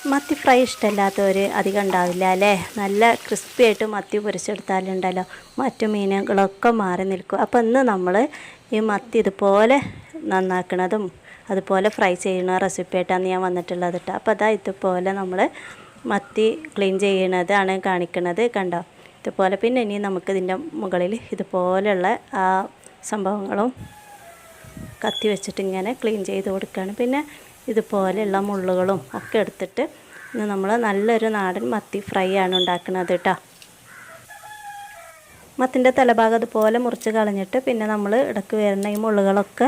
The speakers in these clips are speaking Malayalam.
മത്തി ഫ്രൈ ഇഷ്ടമല്ലാത്തവർ അധികം ഉണ്ടാവില്ല അല്ലേ? നല്ല ക്രിസ്പി ആയിട്ട് മത്തി പൊരിച്ചെടുത്താലുണ്ടല്ലോ. മറ്റു മീനുകളൊക്കെ മാറി നിൽക്കും. അപ്പോൾ ഇന്ന് നമ്മൾ ഈ മത്തി ഇതുപോലെ നന്നാക്കണതും അതുപോലെ ഫ്രൈ ചെയ്യുന്ന റെസിപ്പി ആയിട്ടാണ് ഞാൻ വന്നിട്ടുള്ളത് കേട്ടോ അപ്പോൾ അതാ ഇതുപോലെ നമ്മൾ മത്തി ക്ലീൻ ചെയ്യണതാണ് കാണിക്കുന്നത് കണ്ടോ? ഇതുപോലെ പിന്നെ ഇനി നമുക്ക് നമുക്കിതിന്റെ മുകളിൽ ഇതുപോലെയുള്ള ആ സംഭവങ്ങളും കത്തി വെച്ചിട്ട് ഇങ്ങനെ ക്ലീൻ ചെയ്ത് കൊടുക്കുകയാണ് പിന്നെ ഇതുപോലെയുള്ള മുള്ളുകളും ഒക്കെ എടുത്തിട്ട് ഇന്ന് നമ്മൾ നല്ലൊരു നാടൻ മത്തി ഫ്രൈ ആണ് ഉണ്ടാക്കുന്നത് കേട്ടോ മത്തിന്റെ തലഭാഗം അതുപോലെ മുറിച്ച് കളഞ്ഞിട്ട് പിന്നെ നമ്മൾ ഇടയ്ക്ക് വരുന്ന ഈ മുള്ളുകളൊക്കെ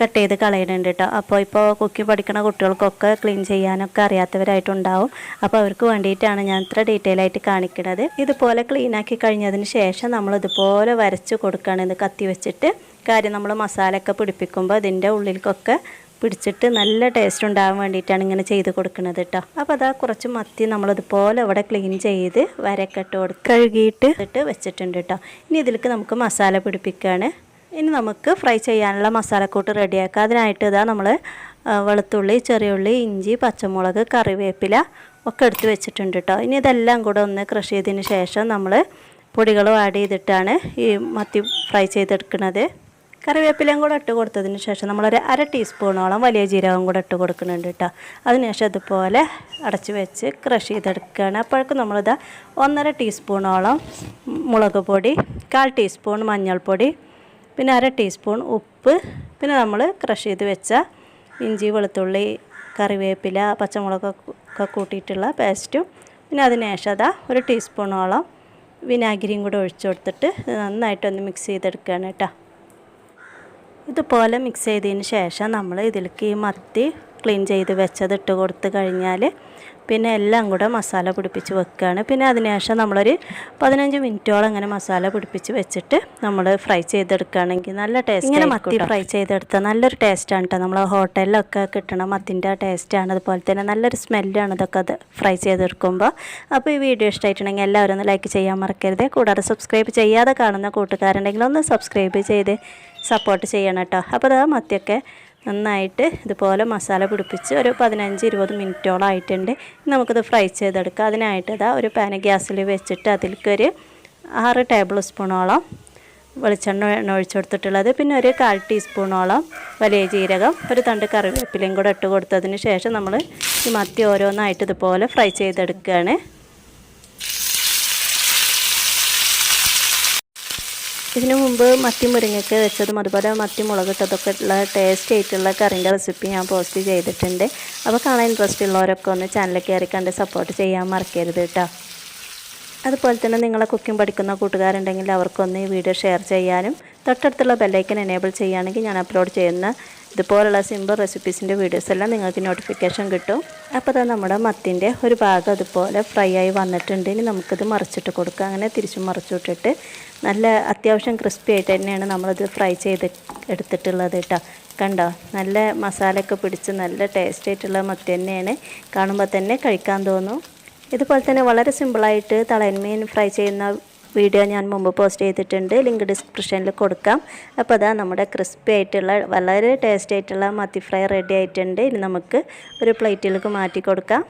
കട്ട് ചെയ്ത് കളയുന്നുണ്ട് കേട്ടോ അപ്പോൾ ഇപ്പോൾ കുക്കി പഠിക്കുന്ന കുട്ടികൾക്കൊക്കെ ക്ലീൻ ചെയ്യാനൊക്കെ അറിയാത്തവരായിട്ടുണ്ടാവും. അപ്പോൾ അവർക്ക് വേണ്ടിയിട്ടാണ് ഞാൻ ഇത്ര ഡീറ്റെയിൽ ആയിട്ട് കാണിക്കുന്നത് ഇതുപോലെ ക്ലീൻ ആക്കി കഴിഞ്ഞതിന് ശേഷം നമ്മൾ ഇതുപോലെ വരച്ച് കൊടുക്കുകയാണ് ഇത് കത്തി വെച്ചിട്ട്. കാര്യം നമ്മൾ മസാലയൊക്കെ പിടിപ്പിക്കുമ്പോൾ ഇതിന്റെ ഉള്ളിലേക്കൊക്കെ പിടിച്ചിട്ട് നല്ല ടേസ്റ്റ് ഉണ്ടാകാൻ വേണ്ടിയിട്ടാണ് ഇങ്ങനെ ചെയ്ത് കൊടുക്കുന്നത് കേട്ടോ അപ്പോൾ അതാ കുറച്ച് മത്തി നമ്മളിതുപോലെ ഇവിടെ ക്ലീൻ ചെയ്ത് വരക്കെട്ട് കൊടുക്കുക കഴുകിയിട്ട് ഇട്ട് വെച്ചിട്ടുണ്ട് കേട്ടോ ഇനി ഇതിലേക്ക് നമുക്ക് മസാല പിടിപ്പിക്കുകയാണ് ഇനി നമുക്ക് ഫ്രൈ ചെയ്യാനുള്ള മസാലക്കൂട്ട് റെഡിയാക്കുക അതിനായിട്ട് ഇതാ നമ്മൾ വെളുത്തുള്ളി ചെറിയുള്ളി ഇഞ്ചി പച്ചമുളക് കറിവേപ്പില ഒക്കെ എടുത്ത് വെച്ചിട്ടുണ്ട് കേട്ടോ ഇനി ഇതെല്ലാം കൂടെ ഒന്ന് ക്രഷ് ചെയ്തതിന് ശേഷം നമ്മൾ പൊടികളും ആഡ് ചെയ്തിട്ടാണ് ഈ മത്തി ഫ്രൈ ചെയ്തെടുക്കുന്നത് കറിവേപ്പിലയും കൂടെ ഇട്ട് കൊടുത്തതിന് ശേഷം നമ്മളൊരു അര ടീസ്പൂണോളം വലിയ ജീരകം കൂടെ ഇട്ട് കൊടുക്കുന്നുണ്ട് കേട്ടോ. അതിനുശേഷം ഇതുപോലെ അടച്ച് വെച്ച് ക്രഷ് ചെയ്തെടുക്കുകയാണ്. അപ്പോഴേക്കും നമ്മളിത് ഒന്നര ടീസ്പൂണോളം മുളക് പൊടി കാൽ ടീസ്പൂൺ മഞ്ഞൾപ്പൊടി പിന്നെ അര ടീസ്പൂൺ ഉപ്പ് പിന്നെ നമ്മൾ ക്രഷ് ചെയ്ത് വെച്ച ഇഞ്ചി വെളുത്തുള്ളി കറിവേപ്പില പച്ചമുളകൊക്കെ കൂട്ടിയിട്ടുള്ള പേസ്റ്റും പിന്നെ അതിനുശേഷം അതാ ഒരു ടീസ്പൂണോളം വിനാഗിരിയും കൂടെ ഒഴിച്ചു കൊടുത്തിട്ട് നന്നായിട്ടൊന്ന് മിക്സ് ചെയ്തെടുക്കുകയാണ് കേട്ടോ. ഇതുപോലെ മിക്സ് ചെയ്തതിന് ശേഷം നമ്മൾ ഇതിലേക്ക് ഈ മത്തി ക്ലീൻ ചെയ്ത് വെച്ചത് ഇട്ട് കൊടുത്ത് കഴിഞ്ഞാൽ പിന്നെ എല്ലാം കൂടെ മസാല പിടിപ്പിച്ച് വെക്കുകയാണ് പിന്നെ അതിനുശേഷം നമ്മളൊരു പതിനഞ്ച് മിനിറ്റോളം അങ്ങനെ മസാല പിടിപ്പിച്ച് വെച്ചിട്ട് നമ്മൾ ഫ്രൈ ചെയ്തെടുക്കുകയാണെങ്കിൽ നല്ല ടേസ്റ്റ് ഇങ്ങനെ മത്തി ഫ്രൈ ചെയ്തെടുത്ത നല്ലൊരു ടേസ്റ്റാണ് കേട്ടോ നമ്മൾ ഹോട്ടലിലൊക്കെ കിട്ടണ മത്തിന്റെ ടേസ്റ്റാണ് അതുപോലെ തന്നെ നല്ലൊരു സ്മെല്ലാണ് ഇതൊക്കെ അത് ഫ്രൈ ചെയ്തെടുക്കുമ്പോൾ അപ്പോൾ ഈ വീഡിയോ ഇഷ്ടമായിട്ടുണ്ടെങ്കിൽ എല്ലാവരും ഒന്ന് ലൈക്ക് ചെയ്യാൻ മറക്കരുത്. കൂടാതെ സബ്സ്ക്രൈബ് ചെയ്യാതെ കാണുന്ന കൂട്ടുകാരുണ്ടെങ്കിൽ ഒന്ന് സബ്സ്ക്രൈബ് ചെയ്ത് സപ്പോർട്ട് ചെയ്യണം കേട്ടോ അപ്പോൾ അത് മത്തിയൊക്കെ നന്നായിട്ട് ഇതുപോലെ മസാല പിടിപ്പിച്ച് ഒരു പതിനഞ്ച് ഇരുപത് മിനിറ്റോളം ആയിട്ടുണ്ട്. നമുക്കിത് ഫ്രൈ ചെയ്തെടുക്കാം. അതിനായിട്ട് ഇതാ ഒരു പാന ഗ്യാസിൽ വെച്ചിട്ട് അതിലേക്കൊരു ആറ് ടേബിൾ സ്പൂണോളം വെളിച്ചെണ്ണ ഒഴിച്ചു കൊടുത്തിട്ടുള്ളത്. പിന്നെ ഒരു കാൽ ടീസ്പൂണോളം വലിയ ജീരകം ഒരു തണ്ട് കറിവേപ്പിലയും കൂടെ ഇട്ട് കൊടുത്തതിന് ശേഷം നമ്മൾ ഈ മത്തി ഓരോന്നായിട്ട് ഇതുപോലെ ഫ്രൈ ചെയ്തെടുക്കുകയാണ്. ഇതിനു മുമ്പ് മത്തി മുരിങ്ങയ്ക്ക് വെച്ചതും അതുപോലെ മത്തി മുളകിട്ടതൊക്കെ ഉള്ള ടേസ്റ്റ് ആയിട്ടുള്ള കറിന്റെ റെസിപ്പി ഞാൻ പോസ്റ്റ് ചെയ്തിട്ടുണ്ട്. അപ്പോൾ കാണാൻ ഇൻട്രസ്റ്റ് ഉള്ളവരൊക്കെ ഒന്ന് ചാനൽ കയറി കണ്ട് സപ്പോർട്ട് ചെയ്യാൻ മറക്കരുത് കേട്ടോ. അതുപോലെ തന്നെ നിങ്ങളെ കുക്കിംഗ് പഠിക്കുന്ന കൂട്ടുകാരുണ്ടെങ്കിൽ അവർക്കൊന്ന് ഈ വീഡിയോ ഷെയർ ചെയ്യാനും തൊട്ടടുത്തുള്ള ബെല്ലൈക്കൻ എനേബിൾ ചെയ്യുകയാണെങ്കിൽ ഞാൻ അപ്ലോഡ് ചെയ്യുന്ന ഇതുപോലുള്ള സിമ്പിൾ റെസിപ്പീസിന്റെ വീഡിയോസ് എല്ലാം നിങ്ങൾക്ക് നോട്ടിഫിക്കേഷൻ കിട്ടും. അപ്പോൾ അത് നമ്മുടെ മത്തിന്റെ ഒരു ഭാഗം അതുപോലെ ഫ്രൈ ആയി വന്നിട്ടുണ്ട്. ഇനി നമുക്കിത് മറിച്ചിട്ട് കൊടുക്കുക അങ്ങനെ തിരിച്ചും മറിച്ചിട്ടിട്ട് നല്ല അത്യാവശ്യം ക്രിസ്പി ആയിട്ട് തന്നെയാണ് നമ്മളിത് ഫ്രൈ ചെയ്ത് എടുത്തിട്ടുള്ളത് കേട്ടോ. കണ്ടോ? നല്ല മസാലയൊക്കെ പിടിച്ച് നല്ല ടേസ്റ്റ് ആയിട്ടുള്ള മത്തി തന്നെയാണ്. കാണുമ്പോൾ തന്നെ കഴിക്കാൻ തോന്നും. ഇതുപോലെ തന്നെ വളരെ സിമ്പിളായിട്ട് മീൻ ഫ്രൈ ചെയ്യുന്ന വീഡിയോ ഞാൻ മുമ്പ് പോസ്റ്റ് ചെയ്തിട്ടുണ്ട്. ലിങ്ക് ഡിസ്ക്രിപ്ഷനിൽ കൊടുക്കാം. അപ്പോൾ അതാ നമ്മുടെ ക്രിസ്പി ആയിട്ടുള്ള വളരെ ടേസ്റ്റ് ആയിട്ടുള്ള മത്തി ഫ്രൈ റെഡി ആയിട്ടുണ്ട്. ഇനി നമുക്ക് ഒരു പ്ലേറ്റിലേക്ക് മാറ്റി കൊടുക്കാം.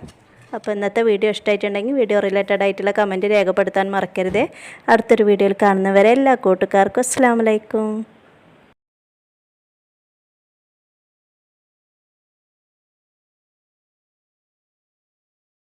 അപ്പോൾ ഇന്നത്തെ വീഡിയോ ഇഷ്ടമായിട്ടുണ്ടെങ്കിൽ വീഡിയോ റിലേറ്റഡ് ആയിട്ടുള്ള കമന്റ് രേഖപ്പെടുത്താൻ മറക്കരുത്. അടുത്തൊരു വീഡിയോയിൽ കാണുന്നവരെ എല്ലാ കൂട്ടുകാർക്കും അസ്സാം വലൈക്കും